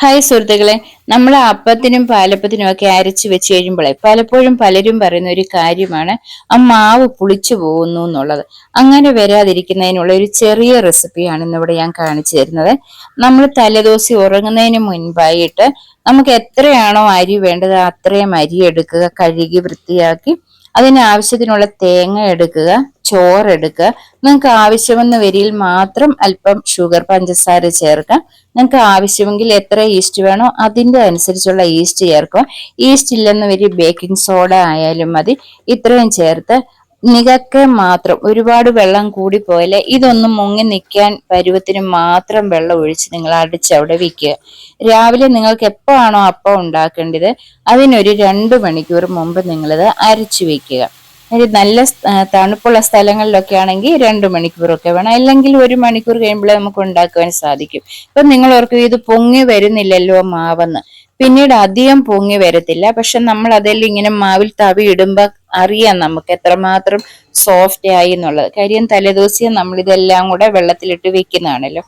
Hi സുഹൃത്തുക്കളെ നമ്മൾ അപ്പത്തിനും പാലപ്പത്തിനും ഒക്കെ അരച്ചു വെച്ച് കഴിയുമ്പോഴേ പലപ്പോഴും പലരും പറയുന്ന ഒരു കാര്യമാണ് ആ മാവ് പുളിച്ചു പോകുന്നു എന്നുള്ളത്. അങ്ങനെ വരാതിരിക്കുന്നതിനുള്ള ഒരു ചെറിയ റെസിപ്പിയാണ് ഇന്നിവിടെ ഞാൻ കാണിച്ചു തരുന്നത്. നമ്മൾ തലേദോസി ഉറങ്ങുന്നതിന് മുൻപായിട്ട് നമുക്ക് എത്രയാണോ അരി വേണ്ടത് അത്രയും അരി എടുക്കുക കഴുകി വൃത്തിയാക്കി അതിനാവശ്യത്തിനുള്ള തേങ്ങ എടുക്കുക ചോറ് എടുക്കുക നിങ്ങൾക്ക് ആവശ്യമെന്ന വരിയിൽ മാത്രം അല്പം ഷുഗർ പഞ്ചസാര ചേർക്കാം നിങ്ങൾക്ക് ആവശ്യമെങ്കിൽ എത്ര ഈസ്റ്റ് വേണോ അതിന്റെ അനുസരിച്ചുള്ള ഈസ്റ്റ് ചേർക്കുക. ഈസ്റ്റ് ഇല്ലെന്ന് വരി ബേക്കിംഗ് സോഡ ആയാലും മതി. ഇത്രയും ചേർത്ത് നികക്കെ മാത്രം ഒരുപാട് വെള്ളം കൂടി പോയാൽ ഇതൊന്നും മുങ്ങി നിൽക്കാൻ പരുവത്തിന് മാത്രം വെള്ളം ഒഴിച്ച് നിങ്ങൾ അടിച്ച് അവിടെ വെക്കുക. രാവിലെ നിങ്ങൾക്ക് എപ്പോ ആണോ അപ്പം ഉണ്ടാക്കേണ്ടത് അതിനൊരു രണ്ട് മണിക്കൂർ മുമ്പ് നിങ്ങളിത് അരച്ചു വെക്കുക. ഒരു നല്ല തണുപ്പുള്ള സ്ഥലങ്ങളിലൊക്കെ ആണെങ്കിൽ രണ്ട് മണിക്കൂറൊക്കെ വേണം. അല്ലെങ്കിൽ ഒരു മണിക്കൂർ കഴിയുമ്പോഴേ നമുക്ക് ഉണ്ടാക്കുവാൻ സാധിക്കും. ഇപ്പൊ നിങ്ങൾ ഓർക്കും ഇത് പൊങ്ങി വരുന്നില്ലല്ലോ മാവെന്ന്. പിന്നീട് അധികം പൊങ്ങി വരത്തില്ല. പക്ഷെ നമ്മൾ അതിൽ ഇങ്ങനെ മാവിൽ തവി ഇടുമ്പോ അറിയാം നമുക്ക് എത്രമാത്രം സോഫ്റ്റ് ആയി എന്നുള്ളത്. കാര്യം തലേദിവസം നമ്മൾ ഇതെല്ലാം കൂടെ വെള്ളത്തിലിട്ട് വെക്കുന്നതാണല്ലോ.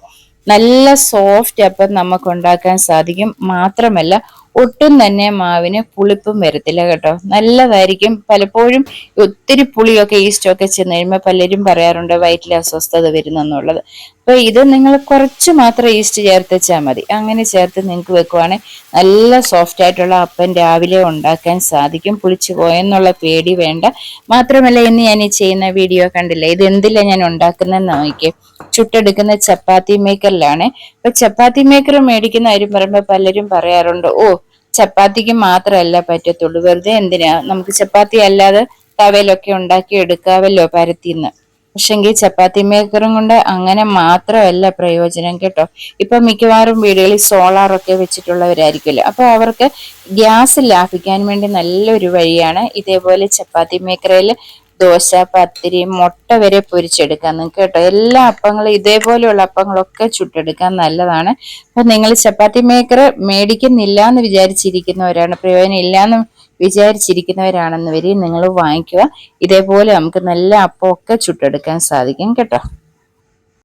നല്ല സോഫ്റ്റ് അപ്പം നമുക്ക് ഉണ്ടാക്കാൻ സാധിക്കും. മാത്രമല്ല ഒട്ടും തന്നെ മാവിന് പുളിപ്പും വരത്തില്ല കേട്ടോ. നല്ലതായിരിക്കും. പലപ്പോഴും ഒത്തിരി പുളിയൊക്കെ ഈസ്റ്റൊക്കെ ചെന്ന് കഴിയുമ്പോൾ പലരും പറയാറുണ്ട് വയറ്റിലെ അസ്വസ്ഥത വരുന്നെന്നുള്ളത്. അപ്പൊ ഇത് നിങ്ങൾ കുറച്ച് മാത്രം ഈസ്റ്റ് ചേർത്ത് വെച്ചാൽ മതി. അങ്ങനെ ചേർത്ത് നിങ്ങൾക്ക് വെക്കുവാണെങ്കിൽ നല്ല സോഫ്റ്റ് ആയിട്ടുള്ള അപ്പം രാവിലെ ഉണ്ടാക്കാൻ സാധിക്കും. പുളിച്ചു പോയെന്നുള്ള പേടി വേണ്ട. മാത്രമല്ല ഇന്ന് ഞാൻ ഈ ചെയ്യുന്ന വീഡിയോ കണ്ടില്ല? ഇത് എന്തിലാണ് ഞാൻ ഉണ്ടാക്കുന്നതെന്ന് നോക്കിയേ ചുട്ടെടുക്കുന്ന ചപ്പാത്തി മേക്കറിലാണ്. ഇപ്പൊ ചപ്പാത്തി മേക്കർ മേടിക്കുന്ന കാര്യം പറയുമ്പോൾ പലരും പറയാറുണ്ട് ഓ ചപ്പാത്തിക്ക് മാത്രമല്ല പറ്റത്തുള്ളൂ. വെറുതെ എന്തിനാ? നമുക്ക് ചപ്പാത്തി അല്ലാതെ തവയിലൊക്കെ ഉണ്ടാക്കി എടുക്കാവല്ലോ പരത്തിന്ന്. പക്ഷെങ്കിൽ ചപ്പാത്തി മേക്കറും കൊണ്ട് അങ്ങനെ മാത്രമല്ല പ്രയോജനം കേട്ടോ. ഇപ്പൊ മിക്കവാറും വീടുകളിൽ സോളാറൊക്കെ വെച്ചിട്ടുള്ളവരായിരിക്കുമല്ലോ. അപ്പൊ അവർക്ക് ഗ്യാസ് ലാഭിക്കാൻ വേണ്ടി നല്ലൊരു വഴിയാണ് ഇതേപോലെ ചപ്പാത്തി മേക്കറയിൽ ദോശ പത്തിരി മുട്ട വരെ പൊരിച്ചെടുക്കാം. നിങ്ങൾക്ക് കേട്ടോ എല്ലാ അപ്പങ്ങളും ഇതേപോലെയുള്ള അപ്പങ്ങളൊക്കെ ചുട്ടെടുക്കാൻ നല്ലതാണ്. അപ്പൊ നിങ്ങൾ ചപ്പാത്തി മേക്കർ മേടിക്കുന്നില്ല എന്ന് വിചാരിച്ചിരിക്കുന്നവരാണ് പ്രയോജനം ഇല്ലാന്ന് വിചാരിച്ചിരിക്കുന്നവരാണെന്ന് വരെ നിങ്ങൾ വാങ്ങിക്കുക. ഇതേപോലെ നമുക്ക് നല്ല അപ്പമൊക്കെ ചുട്ടെടുക്കാൻ സാധിക്കും കേട്ടോ.